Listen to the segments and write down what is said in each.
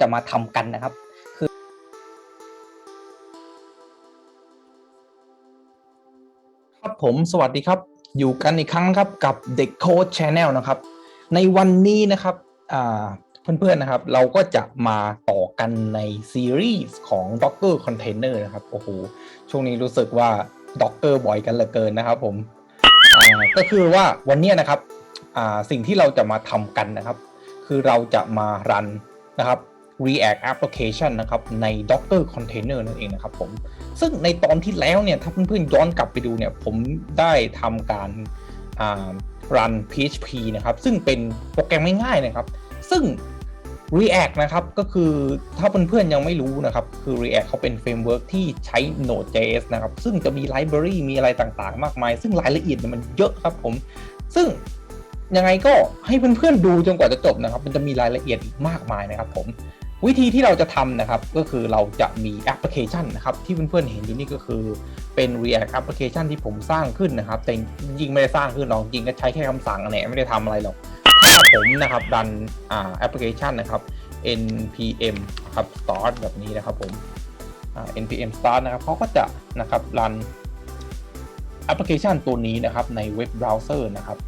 จะมาทำกันนะครับครับผมสวัสดีครับ อยู่กันอีกครั้งครับกับเด็กโค้ชชาแนลนะครับ ในวันนี้นะครับเพื่อนๆนะครับ เราก็จะมาต่อกันในซีรีส์ของ Docker Container นะครับโอ้โหช่วงนี้รู้สึกว่า Docker บ่อยกันเหลือเกินนะครับผมก็คือว่าวันนี้นะครับสิ่งที่เราจะมาทำกันนะครับ คือเราจะมารันนะครับ React Application นะครับใน Docker Container นั่นเองนะครับผมซึ่งในตอนที่แล้วเนี่ยถ้าเพื่อนๆย้อนกลับไปดูเนี่ยผมได้ทำการอ่า run PHP นะครับซึ่งเป็นโปรแกรมง่ายๆนะครับ ซึ่ง React นะครับก็คือถ้าเพื่อนๆยังไม่รู้นะครับ คือ React เขาเป็นเฟรมเวิร์กที่ใช้ Node.js นะครับ ซึ่งจะมีไลบรารีมีอะไรต่างๆ มากมาย ซึ่งรายละเอียดเนี่ยมันเยอะครับผม ซึ่งยังไงก็ให้เพื่อนๆดูจนกว่าจะจบนะครับ มันจะมีรายละเอียดอีกมากมายนะครับผม วิธีที่เราจะทำนะครับ ก็คือเราจะมีแอปพลิเคชันนะครับที่เพื่อนๆเห็นอยู่นี่ก็คือเป็น React Application ที่ผมสร้างขึ้นนะครับ แต่จริงไม่ได้สร้างขึ้นหรอกจริงๆก็ใช้แค่คำสั่งนั่นแหละไม่ได้ทำอะไรหรอก ถ้าผมนะครับดันอ่าแอปพลิเคชันนะครับ npm ครับ start แบบนี้นะครับผม npm start นะครับเขาก็จะนะครับรันแอปพลิเคชันตัวนี้นะครับในเว็บเบราว์เซอร์นะครับ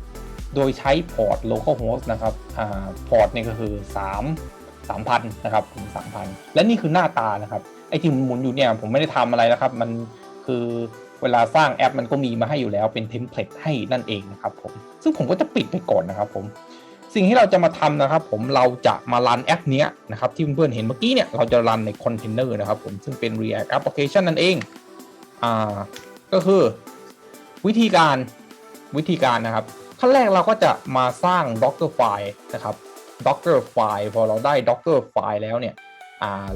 โดยใช้พอร์ต localhost นะครับอ่าพอร์ตนี่ก็คือ 3 3,000นะครับผม3,000 และนี่คือหน้าตานะครับไอ้ที่หมุนอยู่เนี่ยผมไม่ได้ทำอะไรนะครับ มันคือเวลาสร้างแอปมันก็มีมาให้อยู่แล้วเป็นเทมเพลตให้นั่นเองนะครับผมซึ่งผมก็จะปิดไปก่อนนะครับผมสิ่งที่เราจะมาทำนะครับ ผมเราจะมารันแอปนี้นะครับที่เพื่อนๆเห็นเมื่อกี้เนี่ยเราจะรันในคอนเทนเนอร์นะครับผมซึ่งเป็น React Application นั่นเองอ่าก็คือวิธีการวิธีการนะครับขั้นแรกเราก็จะมาสร้าง Docker file นะครับ Docker file พอเราได้ Docker file แล้วเนี่ย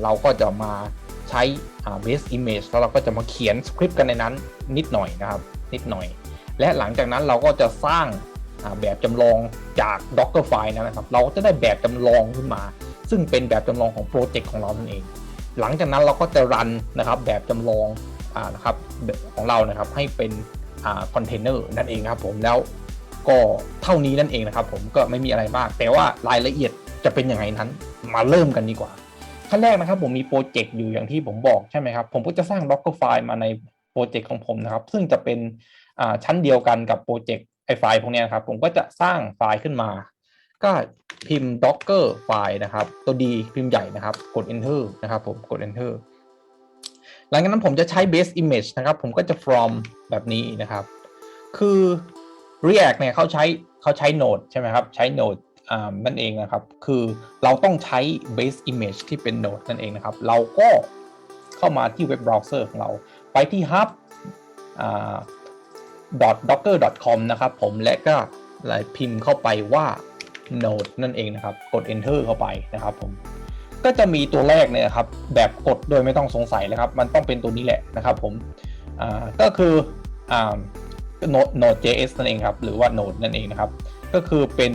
เราก็จะมาใช้ base image แล้วเราก็จะมาเขียนสคริปต์กันในนั้นนิดหน่อยนะครับนิดหน่อย และหลังจากนั้นเราก็จะสร้างแบบจำลองจาก Docker file นั้นะครับ เราก็จะได้แบบจำลองขึ้นมา ซึ่งเป็นแบบจำลองของโปรเจกต์ของเรานั่นเอง หลังจากนั้นเราก็จะรันนะครับแบบจำลองอนะครับของเรานะครับให้เป็นคอนเทนเนอร์นั่นเองครับผมแล้ว ก็เท่านี้นั่นเองนะครับผมก็ไม่มีอะไรมาก แต่ว่ารายละเอียดจะเป็นยังไงนั้น มาเริ่มกันดีกว่าขั้นแรกนะครับผมมีโปรเจกต์อยู่อย่างที่ผมบอกใช่ไหมครับผมก็จะสร้าง Docker ไฟล์มาในโปรเจกต์ของผมนะครับ ซึ่งจะเป็นชั้นเดียวกันกับโปรเจกต์ไอไฟล์พวกนี้นะครับ ผมก็จะสร้างไฟล์ขึ้นมา ก็พิมพ์ docker ไฟล์นะครับ ตัวดีพิมพ์ใหญ่นะครับ กด enter นะครับผมกด enter หลังจากนั้นผมจะใช้ base image นะครับ ผมก็จะ from แบบนี้นะครับ คือ React เนี่ยเขาใช้เขาใช้ Node ใช่ไหมครับ ใช้ Node อ่านั่นเองนะครับ คือเราต้องใช้ base image ที่เป็น Node นั่นเองนะครับ เราก็เข้ามาที่เว็บเบราว์เซอร์ของเรา ไปที่ hub.docker.com นะครับผมและก็ลพิมพ์เข้าไปว่า Node นั่นเองนะครับ กด enter เข้าไปนะครับผมก็จะมีตัวแรกเนี่ยครับ แบบกดโดยไม่ต้องสงสัยเลยครับ มันต้องเป็นตัวนี้แหละนะครับผมก็คืออ Node.js นั่นเองครับ หรือว่า Node นั่นเองนะครับ ก็คือเป็น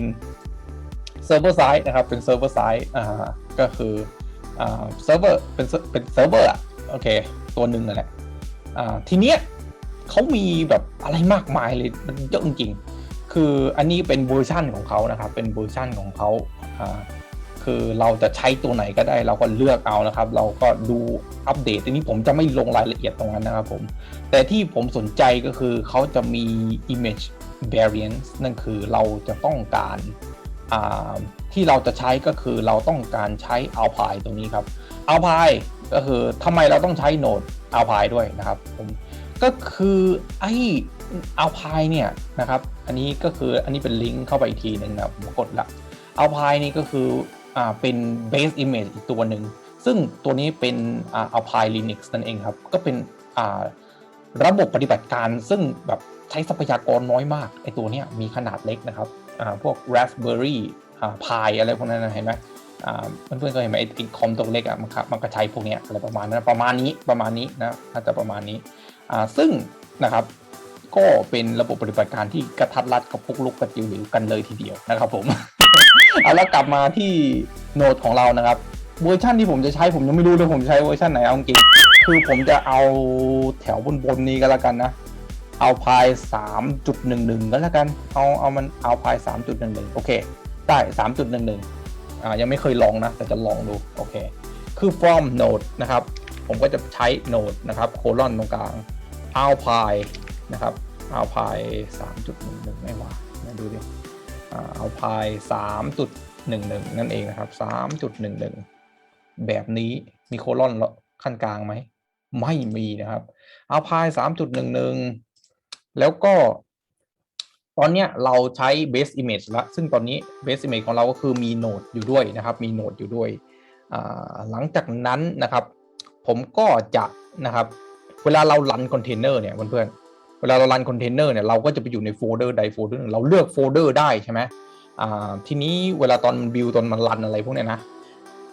server side นะครับ เป็น server side อ่าก็คืออ่า server เป็นเป็น server อะโอเค ตัวหนึ่งนั่นแหละอ่าทีเนี้ยเขามีแบบอะไรมากมายเลยมันเยอะจริงๆคืออันนี้เป็นเวอร์ชันของเขานะครับ เป็นเวอร์ชันของเขาอ่า คือเราจะใช้ตัวไหนก็ได้เราก็เลือกเอานะครับ เราก็ดูอัปเดตทีนี้ผมจะไม่ลงรายละเอียดตรงนั้นนะครับผมแต่ที่ผมสนใจก็คือเขาจะมี image variance นั่นคือเราจะต้องการที่เราจะใช้ก็คือเราต้องการใช้ alpine ตรงนี้ครับ alpine ก็คือทำไมเราต้องใช้ node alpine ด้วยนะครับผมก็คือไอ้ alpine เนี่ยนะครับ อันนี้ก็คืออันนี้เป็นลิงก์เข้าไปอีกทีหนึ่งนะผมกดละ alpine นี่ก็คือ เป็น base image อีกตัวหนึ่ง ซึ่งตัวนี้เป็นอ่า alpine linux นั่นเองครับ ก็เป็นอ่าระบบปฏิบัติการซึ่งแบบใช้ทรัพยากรน้อยมากไอตัวนี้มีขนาดเล็กนะครับอ่าพวก raspberry อ่า pi อะไรพวกนั้นเห็นไหมอ่าเพื่อนๆก็เห็นไหมไอคอมตัวเล็กอะมันมันก็ใช้พวกเนี้ยอะไรประมาณนั้นประมาณนี้ประมาณนี้นะน่าจะประมาณนี้อ่าซึ่งนะครับก็เป็นระบบปฏิบัติการที่กระทัดรัดกับพวกลูกกระจิ๋วหรือกันเลยทีเดียวนะครับผม เอาแล้วกลับมาที่โน้ตของเรานะครับ เวอร์ชันที่ผมจะใช้ผมยังไม่รู้เลยผมจะใช้เวอร์ชันไหนเอาจริงคือผมจะเอาแถวบนบนนี้ก็แล้วกันนะ เอาพายสามจุดหนึ่งหนึ่งก็แล้วกัน เอาเอามันเอาพายสามจุดหนึ่งหนึ่งโอเค ได้สามจุดหนึ่งหนึ่งอ่า ยังไม่เคยลองนะ แต่จะลองดู โอเค คือ from node นะครับ ผมก็จะใช้ node นะครับ colon ตรงกลาง alpine นะครับ alpine 3.11 ไม่ว่ามาดู ดิอ่า alpine 3.11 นั่นเองนะครับ 3.11 แบบนี้มีโคลอนขั้นกลางไหม ไม่มีนะครับ alpine 3.11 แล้วก็ ตอนเนี้ยเราใช้ base image ละซึ่งตอนนี้ base image ของเราก็คือมีโนดอยู่ด้วยนะครับ มีโนดอยู่ด้วย หลังจากนั้นนะครับ ผมก็จะนะครับ เวลาเรารันคอนเทนเนอร์เนี่ยเพื่อนๆ วลาเรารันคอนเทนเนอร์เนี่ยเราก็จะไปอยู่ในโฟลเดอร์ใดโฟลเดอร์หนึ่งเราเลือกโฟลเดอร์ได้ใช่ไหมทีนี้เวลาตอนมันบิวตอนมันรันอะไรพวกเนี้ยนะ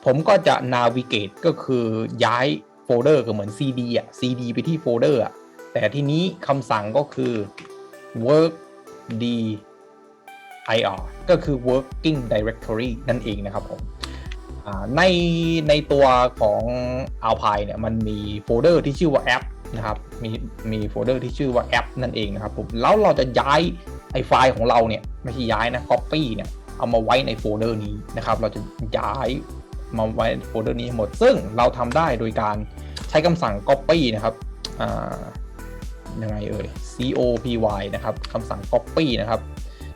ผมก็จะ navigate ก็คือย้ายโฟลเดอร์ก็เหมือน cd อะ cd ไปที่โฟลเดอร์อะแต่ทีนี้คำสั่งก็คือ work d ir ก็คือ working directory นั่นเองนะครับผมในในตัวของ Alpine เนี่ยมันมีโฟลเดอร์ที่ชื่อว่า app นะครับ มีมีโฟลเดอร์ที่ชื่อว่า app นั่นเองนะครับผมแล้วเราจะย้ายไอไฟล์ของเราเนี่ยไม่ใช่ย้ายนะ copy เนี่ยเอามาไว้ในโฟลเดอร์นี้นะครับ เราจะย้ายมาไว้โฟลเดอร์นี้หมด ซึ่งเราทำได้โดยการใช้คำสั่ง copy นะครับอ่ายังไงเอ่ย copy นะครับคำสั่ง copy นะครับ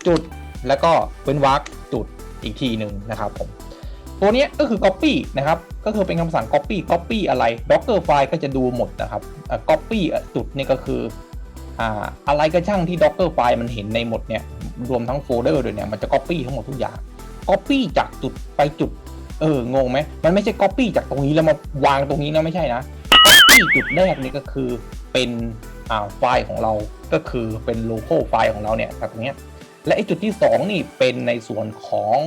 จุดแล้วก็เว้นวรรคจุดอีกทีหนึ่งนะครับผม ตัวนี้ก็คือ copy นะครับ ก็คือเป็นคำสั่ง copy copy อะไร docker file ก็จะดูหมดนะครับ copy จุดนี่ก็คืออะไรก็ช่างที่ docker file มันเห็นในหมดเนี่ย รวมทั้งโฟลเดอร์ด้วยเนี่ย มันจะ copy ทั้งหมดทุกอย่าง copy จากจุดไปจุด เออ งงไหม มันไม่ใช่ copy จากตรงนี้แล้วมาวางตรงนี้นะไม่ใช่นะ copy จุดแรกนี่ก็คือเป็นไฟล์ของเรา ก็คือเป็น local ไฟล์ของเราเนี่ยจากตรงนี้ และไอจุดที่ 2 นี่เป็นในส่วนของ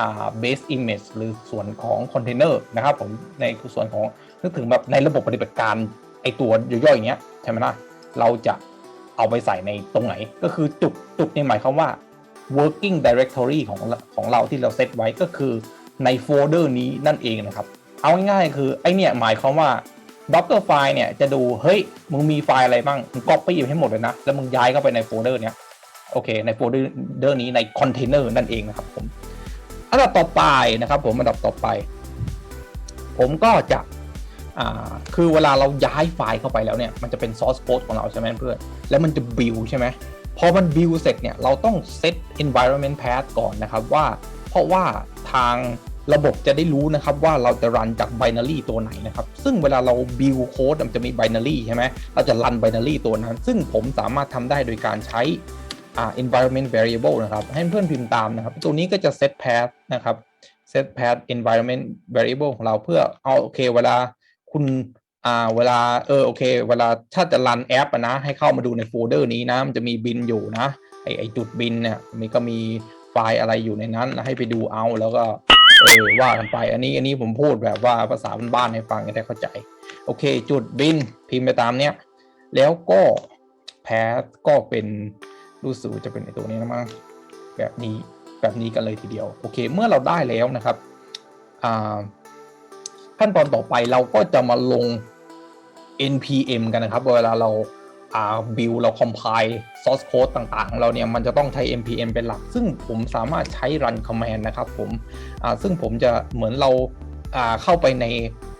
อ่า base image หรือส่วนของคอนเทนเนอร์นะครับผมในส่วนของนึกถึงแบบในระบบปฏิบัติการไอตัวย่อยๆอย่างเงี้ยใช่ไหมล่ะเราจะเอาไปใส่ในตรงไหน ก็คือจุดจุดนี่หมายความว่า working directory ของของเราที่เราเซตไว้ก็คือในโฟลเดอร์นี้นั่นเองนะครับ เอาง่ายๆคือไอเนี่ยหมายความว่า Docker ไฟล์เนี่ยจะดูเฮ้ยมึงมีไฟล์อะไรบ้างมึง copy ไปให้หมดเลยนะ แล้วมึงย้ายเข้าไปในโฟลเดอร์เนี้ยโอเค ในโฟลเดอร์นี้ในคอนเทนเนอร์นั่นเองนะครับผม อันดับต่อไปนะครับผมอันดับต่อไป ผมก็จะคือเวลาเราย้ายไฟล์เข้าไปแล้วเนี่ยมันจะเป็น source code ของเราใช่ไหมเพื่อนแล้วมันจะ build ใช่ไหมพอมัน build เสร็จเนี่ยเราต้อง set environment path ก่อนนะครับว่า เพราะว่าทางระบบจะได้รู้นะครับว่าเราจะรันจาก binary ตัวไหนนะครับ ซึ่งเวลาเรา build code มันจะมี binary ใช่ไหมเราจะรัน binary ตัวนั้น ซึ่งผมสามารถทำได้โดยการใช้อ่า environment variable นะครับ ให้เพื่อนพิมพ์ตามนะครับ ตัวนี้ก็จะ set path นะครับ set path environment variable ของเราเพื่อเอาโอเคเวลาคุณอ่าเวลาเออโอเค เวลาถ้าจะรันแอปนะให้เข้ามาดูในโฟลเดอร์นี้นะมันจะมีบินอยู่นะไอไอจุดบินเนี่ยมันก็มีไฟล์อะไรอยู่ในนั้นแล้วให้ไปดูเอาแล้วก็เออว่ากันไปอันนี้อันนี้ผมพูดแบบว่าภาษาบ้านๆให้ฟังจะได้เข้าใจ โอเค จุดบินพิมพ์ไปตามเนี้ยแล้วก็แพทก็เป็นรู้สึกจะเป็นไอตัวนี้นะมั้งแบบนี้ แบบนี้กันเลยทีเดียวโอเค เมื่อเราได้แล้วนะครับขั้นตอนต่อไปเราก็จะมาลง npm กันนะครับ เวลาเราอ่า build เรา compile source code ต่างๆ ของเราเนี่ยมันจะต้องใช้ npm เป็นหลัก ซึ่งผมสามารถใช้ run command นะครับผมอ่าซึ่งผมจะเหมือนเรา เข้าไปใน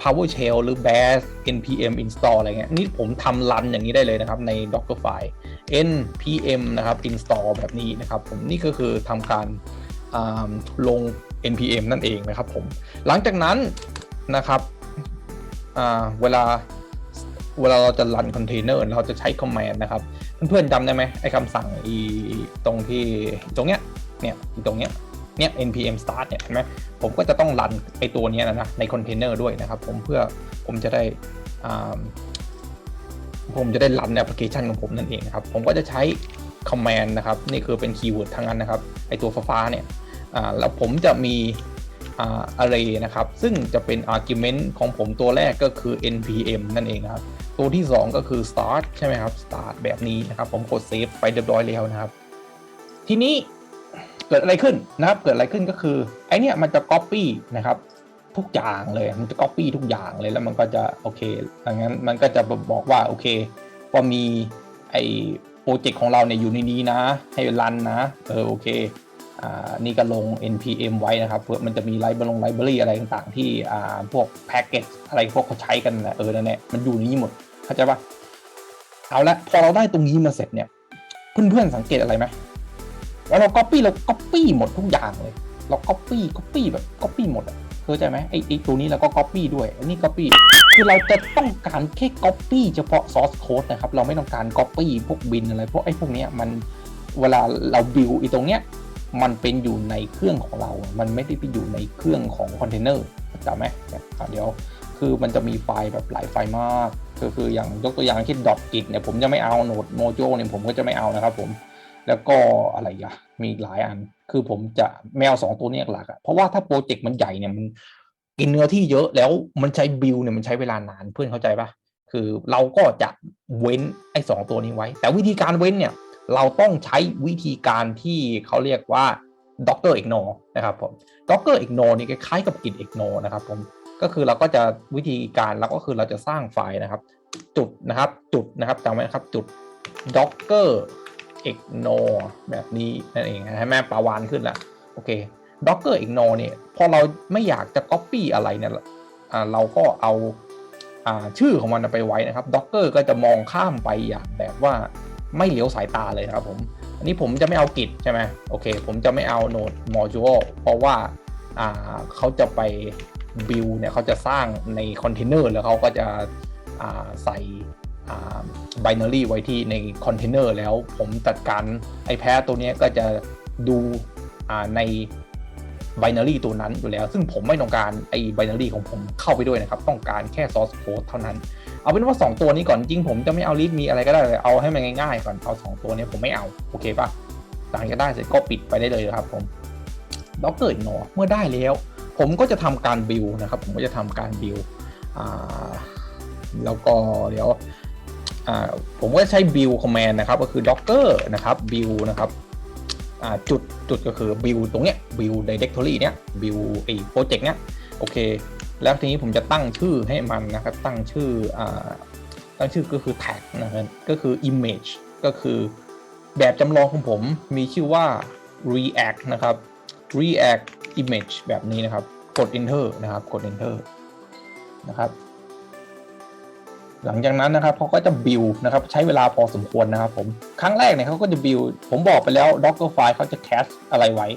PowerShell หรือ bash npm install อะไรเงี้ยนี่ผมทำ run อย่างนี้ได้เลยนะครับใน Dockerfile npm นะครับ install แบบนี้นะครับผมนี่ก็คือทำการาลง npm นั่นเองนะครับผมหลังจากนั้นนะครับเวลาเวลาเราจะรันคอนเทนเนอร์เราจะใช้ command นะครับ เพื่อนๆจำได้ไหมไอ้คำสั่งอีตรงที่ตรงเนี้ยเนี่ยตรงเนี้ย เนี่ย npm start เนี่ยเห็นไหมผมก็จะต้องรันไอตัวนี้นะนะในคอนเทนเนอร์ด้วยนะครับผมเพื่อผมจะได้ผมจะได้รันแอปพลิเคชันของผมนั่นเองนะครับ ผมก็จะใช้ command นะครับ นี่คือเป็นคีย์เวิร์ดทั้งนั้นนะครับ ไอตัวฟ้าเนี่ยแล้วผมจะมีอ่า array นะครับ ซึ่งจะเป็น argument ของผมตัวแรกก็คือ npm นั่นเองนะครับ ตัวที่ 2 ก็คือ start ใช่ไหมครับ start แบบนี้นะครับ ผมกด save ไปเรียบร้อยแล้วนะครับ ทีนี้ เกิดอะไรขึ้นนะครับ เกิดอะไรขึ้นก็คือไอเนี้ยมันจะ copy นะครับทุกอย่างเลยมันจะ copy ทุกอย่างเลยแล้วมันก็จะโอเคดังนั้นมันก็จะบอกว่าโอเคว่ามีไอโปรเจกต์ของเราเนี่ยอยู่ในนี้นะ ให้รันนะเออโอเคอ่านี่ก็ลง npm ไว้นะครับเพื่อมันจะมีไลบรารีไลบรารีอะไรต่างๆ ที่อ่าพวกแพ็กเกจอะไรพวกเขาใช้กันนะเออนั่นแหละมันอยู่ในนี้หมดเข้าใจปะเอาละพอเราได้ตรงนี้มาเสร็จเนี่ยเพื่อนๆสังเกตอะไรไหม ว่าเรา copy เรา copy หมดทุกอย่างเลย เรา copy copy แบบ copy หมดอะเข้าใจไหมไอ้ไอ้ตัวนี้เราก็ copy ด้วยอันนี้ copy คือเราจะต้องการแค่ copy เฉพาะ source code นะครับเราไม่ต้องการ copy พวกบินอะไรพวกไอ้พวกเนี้ยมันเวลาเรา build อีตรงเนี้ยมันเป็นอยู่ในเครื่องของเรา มันไม่ได้ไปอยู่ในเครื่องของคอนเทนเนอร์จำไหมเนี่ยอะเดี๋ยวคือมันจะมีไฟล์แบบหลายไฟล์มากก็คืออย่างยกตัวอย่างเช่น .git เนี่ยผมจะไม่เอาโนด mojo เนี่ยผมก็จะไม่เอานะครับผม แล้วก็อะไรอะมีหลายอัน คือผมจะไม่เอาสองตัวนี้หลักอะเพราะว่าถ้าโปรเจกต์มันใหญ่เนี่ยมันกินเนื้อที่เยอะแล้วมันใช้บิลเนี่ยมันใช้เวลานานเพื่อนเข้าใจปะคือเราก็จะเว้นไอ้สองตัวนี้ไว้ แต่วิธีการเว้นเนี่ยเราต้องใช้วิธีการที่เขาเรียกว่า docker ignore นนะครับผม docker ignore นี่คล้ายๆกับ git ignore นะครับผมก็คือเราก็จะวิธีการเราก็คือเราจะสร้างไฟล์นะครับ จุดนะครับจุดนะครับจำไว้นะครับจุด docker ignore แบบนี้นั่นเองให้แม่ปาวานขึ้นละโอเค docker ignore เนี่ยพอเราไม่อยากจะ copy อะไรเนี่ยเราก็เอาอชื่อของมันไปไว้นะครับ docker ก็จะมองข้ามไปอย่างแบบว่าไม่เหลียวสายตาเลยครับผม อันนี้ผมจะไม่เอา git ใช่ไหมโอเค ผมจะไม่เอา node module เพราะว่าเขาจะไป build เนี่ยเขาจะสร้างในคอนเทนเนอร์แล้วเขาก็จะใส่ อ่า binary ไว้ที่ในคอนเทนเนอร์แล้วผมจัดการไอ้แพ้ตัวนี้ก็จะดูอ่าใน binary ตัวนั้นอยู่แล้ว ซึ่งผมไม่ต้องการไอ้ binary ของผมเข้าไปด้วยนะครับ ต้องการแค่ source code เท่านั้น เอาเป็นว่า 2 ตัวนี้ก่อนจริงผมจะไม่เอา read มีอะไรก็ได้เลยเอาให้มันง่ายๆก่อนเอา 2 ตัวนี้ผมไม่เอา โอเคปะหลังจากได้เสร็จก็ปิดไปได้เลยครับผม docker ignore เมื่อได้แล้ว ผมก็จะทำการ build นะครับ ผมก็จะทำการ build อ่าแล้วก็เดี๋ยว ผมก็ใช้ build command นะครับ ก็คือ docker นะครับ build นะครับจุดจุดก็คือ build ตรงเนี้ย build directory เนี้ย build ไอ้ project เนี้ยโอเค แล้วทีนี้ผมจะตั้งชื่อให้มันนะครับ ตั้งชื่ออตั้งชื่อก็คือ tag นะครับก็คือ image ก็คือแบบจำลองของผมมีชื่อว่า react นะครับ react image แบบนี้นะครับ กด enter นะครับ กด enter นะครับ หลังจากนั้นนะครับเขาก็จะ build นะครับใช้เวลาพอสมควรนะครับผมครั้งแรกเนี่ยเขาก็จะ build ผมบอกไปแล้ว docker file เขาจะ cache อะไรไว้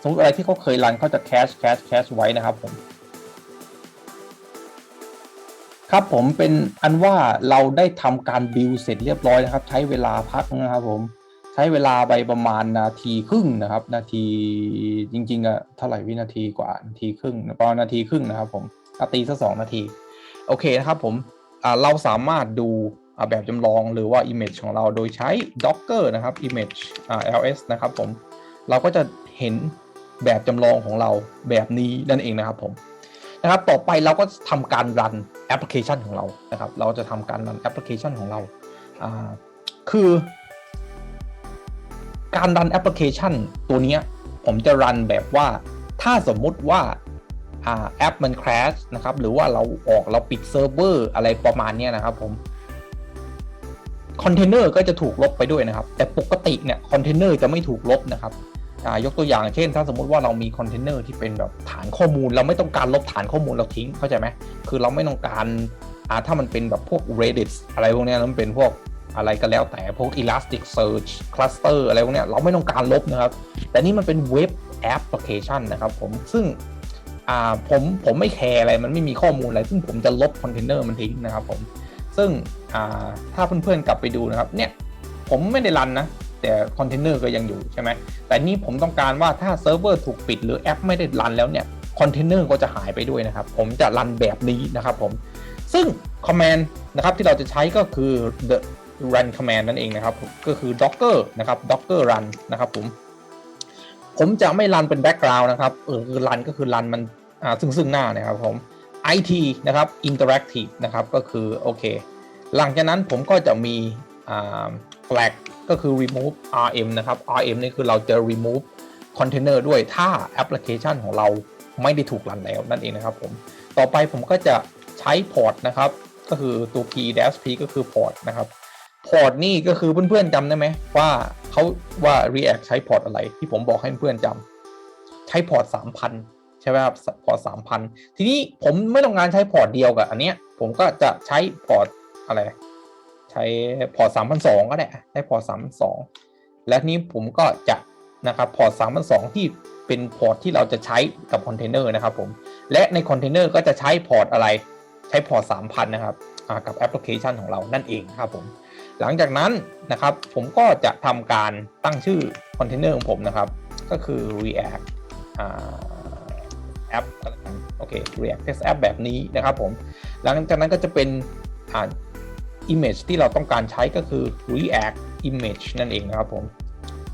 สมมติอะไรที่เขาเคยรันเขาจะ cache cache cache ไว้นะครับผมครับผมเป็นอันว่าเราได้ทำการ build เสร็จเรียบร้อยนะครับ ใช้เวลาพักนะครับผมใช้เวลาไปประมาณนาทีครึ่งนะครับ นาทีจริงๆอะเท่าไหร่วินาทีกว่านาทีครึ่งประมาณนาทีครึ่งนะครับ ผมอาตีสักสองนาที โอเคนะครับผม เราสามารถดูแบบจำลองหรือว่า image ของเราโดยใช้ docker นะครับ image ls นะครับผม เราก็จะเห็นแบบจำลองของเราแบบนี้นั่นเองนะครับผมนะครับ ต่อไปเราก็ทำการรันแอปพลิเคชันของเรานะครับ เราจะทำการรันแอปพลิเคชันของเรา คือ การรันแอปพลิเคชันตัวนี้ผมจะรันแบบว่าถ้าสมมุติว่า แอปมัน crash นะครับหรือว่าเราออกเราปิดเซิร์ฟเวอร์อะไรประมาณนี้นะครับผมคอนเทนเนอร์ก็จะถูกลบไปด้วยนะครับ แต่ปกติเนี่ยคอนเทนเนอร์จะไม่ถูกลบนะครับยกตัวอย่างเช่น ถ้าสมมุติว่าเรามีคอนเทนเนอร์ที่เป็นแบบฐานข้อมูล เราไม่ต้องการลบฐานข้อมูลเราทิ้งเข้าใจไหมคือเราไม่ต้องการาถ้ามันเป็นแบบพวก Reddit อะไรพวกนี้แล้วมันเป็นพวกอะไรก็แล้วแต่พวก Elastic Search Cluster อะไรพวกนี้เราไม่ต้องการลบนะครับ แต่นี่มันเป็นเว็บแอปพลิเคชันนะครับผมซึ่ง อ่าผมผมไม่แคร์อะไรมันไม่มีข้อมูลอะไร ซึ่งผมจะลบคอนเทนเนอร์มันทิ้งนะครับผมซึ่งอ่าถ้าเพื่อนๆกลับไปดูนะครับเนี่ยผมไม่ได้รันนะแต่คอนเทนเนอร์ก็ยังอยู่ใช่ไหมแต่นี่ผมต้องการว่าถ้าเซิร์ฟเวอร์ถูกปิดหรือแอปไม่ได้รันแล้วเนี่ยคอนเทนเนอร์ก็จะหายไปด้วยนะครับ ผมจะรันแบบนี้นะครับผม ซึ่ง command นะครับที่เราจะใช้ก็คือ the run command นั่นเองนะครับ ก็คือ docker นะครับ docker run นะครับผม ผมจะไม่รันเป็น background นะครับเออคือรันก็คือรันมัน ซึ่งซึ่งหน้านะครับผม IT นะครับ interactive นะครับก็คือโอเค หลังจากนั้นผมก็จะมีอ่า flag ก็คือ remove rm นะครับ rm นี่คือเราจะ remove container ด้วยถ้าแอปพลิเคชันของเราไม่ได้ถูกรันแล้วนั่นเองนะครับผม ต่อไปผมก็จะใช้พอร์ตนะครับ ก็คือตัว p dash p ก็คือพอร์ตนะครับพอร์ตนี่ก็คือเพื่อนๆจำได้ไหมว่าเขาว่า React ใช้พอร์ตอะไรที่ผมบอกให้เพื่อนๆจช้พอร์ต3,000 ใช่ไหมครับพอร์ต3,000ทีนี้ผมไม่ต้องการใช้พอร์ตเดียวกับอันเนี้ยผมก็จะใช้พอร์ตอะไร ใช้พอร์ต3,200ก็ได้ใช้พอร์ต3,200และนี้ผมก็จะนะครับพอร์ต3,200ที่เป็นพอร์ตที่เราจะใช้กับคอนเทนเนอร์นะครับผมและในคอนเทนเนอร์ก็จะใช้พอร์ตอะไรใช้พอร์ต3,000นะครับกับแอปพลิเคชันของเรานั่นเองครับผมหลังจากนั้นนะครับผมก็จะทำการตั้งชื่อคอนเทนเนอร์ของผมนะครับ ก็คือ React อ่า แอปโอเค React Test App แบบนี้นะครับผมหลังจากนั้นก็จะเป็นอ่า image ที่เราต้องการใช้ก็คือ React Image นั่นเองนะครับผม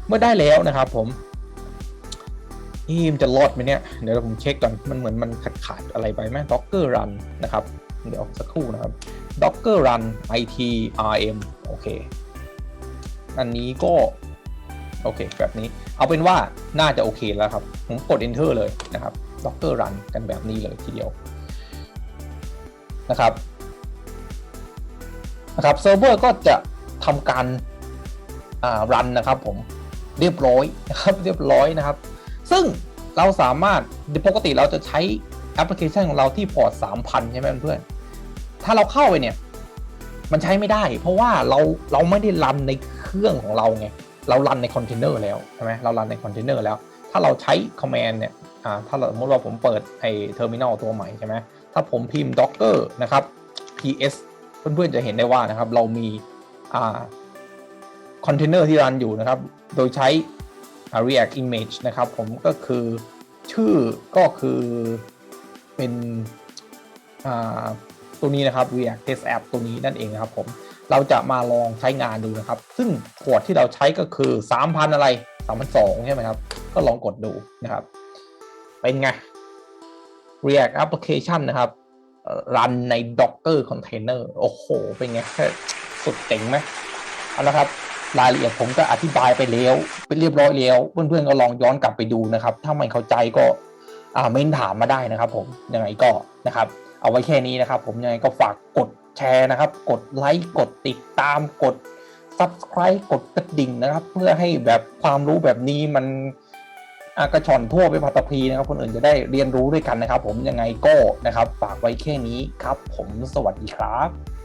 เมื่อได้แล้วนะครับผมนี่มันจะรอดไหมเนี่ย เดี๋ยวผมเช็คก่อน มันเหมือนมันขาดขาดอะไรไปไหม Docker Run นะครับ เดี๋ยวสักครู่นะครับ Docker Run itrm โอเค อันนี้ก็ โอเค แบบนี้ เอาเป็นว่าน่าจะโอเคแล้วครับ ผมกด enter เลยนะครับ Docker Run กันแบบนี้เลยทีเดียวนะครับนะครับเซิร์ฟเวอร์ก็จะทำการรันนะครับผมเรียบร้อยนะครับเรียบร้อยนะครับ ซึ่งเราสามารถปกติเราจะใช้แอปพลิเคชันของเราที่พอร์ต3,000 ใช่ไหมเพื่อนถ้าเราเข้าไปเนี่ย มันใช้ไม่ได้ เพราะว่าเราเราไม่ได้รันในเครื่องของเราไงเรารันในคอนเทนเนอร์แล้วใช่ไหมเรารันในคอนเทนเนอร์แล้ว ถ้าเราใช้คอมมานด์เนี่ย อ่าถ้าเราสมมติว่าผมเปิดไอ้เทอร์มินอลตัวใหม่ใช่ไหมถ้าผมพิมพ์ docker นะครับ ps เพื่อนๆจะเห็นได้ว่านะครับเรามีอ่าคอนเทนเนอร์ที่รันอยู่นะครับ โดยใช้ React Image นะครับ ผมก็คือชื่อก็คือเป็นตัวนี้นะครับ React Test App ตัวนี้นั่นเองนะครับผม เราจะมาลองใช้งานดูนะครับ ซึ่งพอร์ตที่เราใช้ก็คือ 3,000 อะไร 3,200 ใช่ไหมครับ ก็ลองกดดูนะครับ เป็นไง React Application นะครับรันใน Docker Container โอ้โห เป็นไงแค่สุดเจ๋งไหมเอาละครับรายละเอียดผมก็อธิบายไปแล้วเป็นเรียบร้อยแล้ว เพื่อนๆก็ลองย้อนกลับไปดูนะครับ ถ้าไม่เข้าใจก็อ่าเม้นถามมาได้นะครับ ผมยังไงก็นะครับ เอาไว้แค่นี้นะครับ ผมยังไงก็ฝากกดแชร์นะครับ กดไลค์กดติดตามกด Subscribe กดกระดิ่งนะครับ เพื่อให้แบบความรู้แบบนี้มัน กระชอนทั่วไปพัตตภีนะครับ คนอื่นจะได้เรียนรู้ด้วยกันนะครับ ผมยังไงก็นะครับฝากไว้แค่นี้ครับ ผมสวัสดีครับ